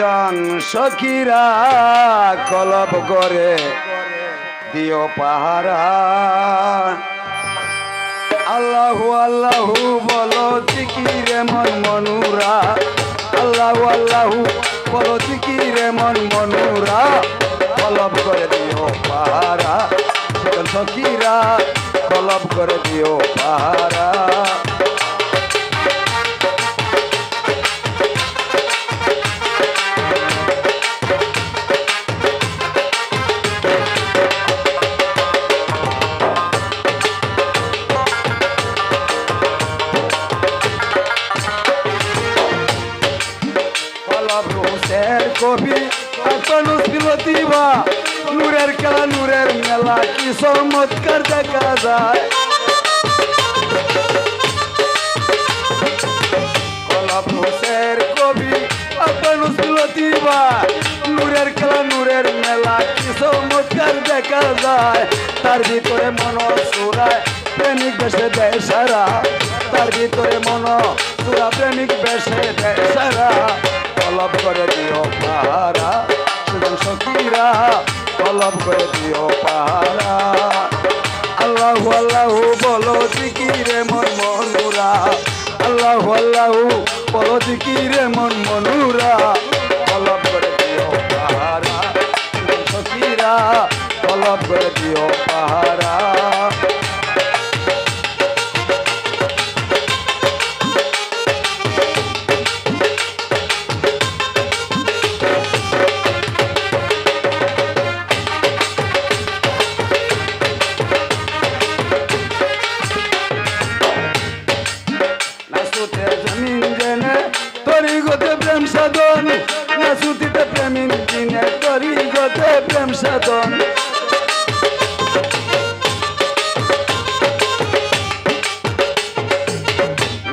Sudan সখীরা কলব করে দিও পাহারা। আল্লাহু আল্লাহু বলো জিকিরে মন মনুরা। আল্লাহু আল্লাহু বলো জিকিরে মন মনুরা। কলব করে দিও পাহারা। সখীরা কলব করে দিও পাহারা। কবি এখনও ছিল দিবা নূরের খেলা, নূরের মেলা, কি চমৎকার দেখা যায়। কলব রোসের কবি এখনও ছিল দিবা নূরের খেলা, নূরের মেলা, কি চমৎকার দেখা যায়। তার ভিতরে মন সুরায়, প্রেমিক বেশে দেয় সারা তার ভিতরে মন সুরা প্রেমিক বেশে দেয় কলব করে দিও পাহারা। সুজন সখীরা কলব করে দিও পাহারা। আল্লাহ আল্লাহ বলো জিকিরে মন মনুরা আল্লাহ আল্লাহ বলো জিকিরে মন মনুরা জমিন তরি গতে প্রেম সাধন। নাসুতিতে প্রেমিন দিনে, তরি গতে প্রেম সাধন।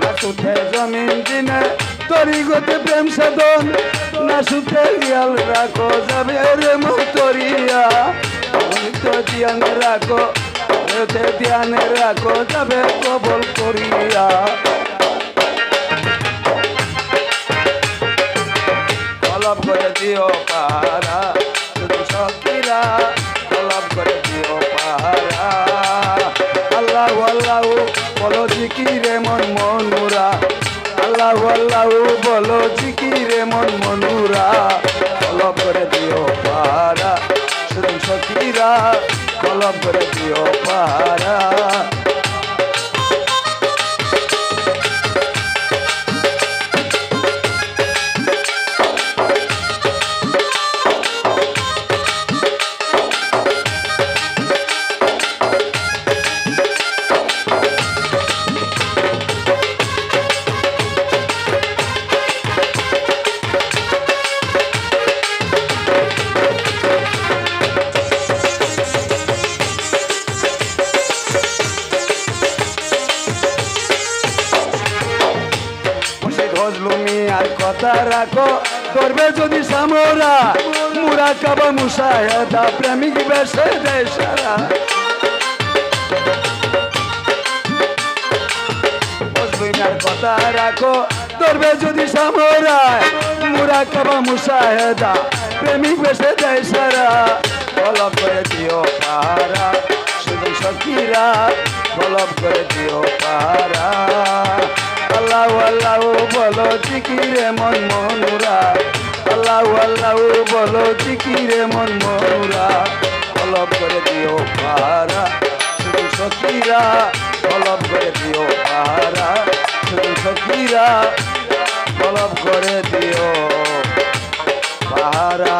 নাসুতে জমিন দিনে, তরি গতে প্রেম সাধন। নাসুতে রিয়াল রাখো, যাবে রে মতরিয়া তো ধ্যান কবল করিয়া। কলব করে দিও পাহারা শুধু সখীরা কলব করে দিও পাহারা আল্লাহ আল্লাহ বলো জিকিরে মন মনুরা। আল্লাহ আল্লাহ বলো জিকিরে মন মনুরা। কলব করে দিও পাহারা শুধু সখীরা কলব করে দিও পাহারা কথা রাখো। করবে যদি সামরা, মুরা কাবা মুসাহেদা প্রেমিক বেশে দেয় সারা কথা রাখো। করবে যদি সামরা, মুরা কাবা মুসাহেদা প্রেমিক বেশে দেয় সারা কলব করে দিও পাহারা শুধু সখীরা কলব করে দিও বলো জিকিরে মন মনুরা আল্লাহ আল্লাহ বলো জিকিরে মন মনুরা কলব করে দিও পাহারা, শুধু সখীরা। কলব করে দিও পাহারা, শুধু সখীরা। কলব করে দিও পাহারা।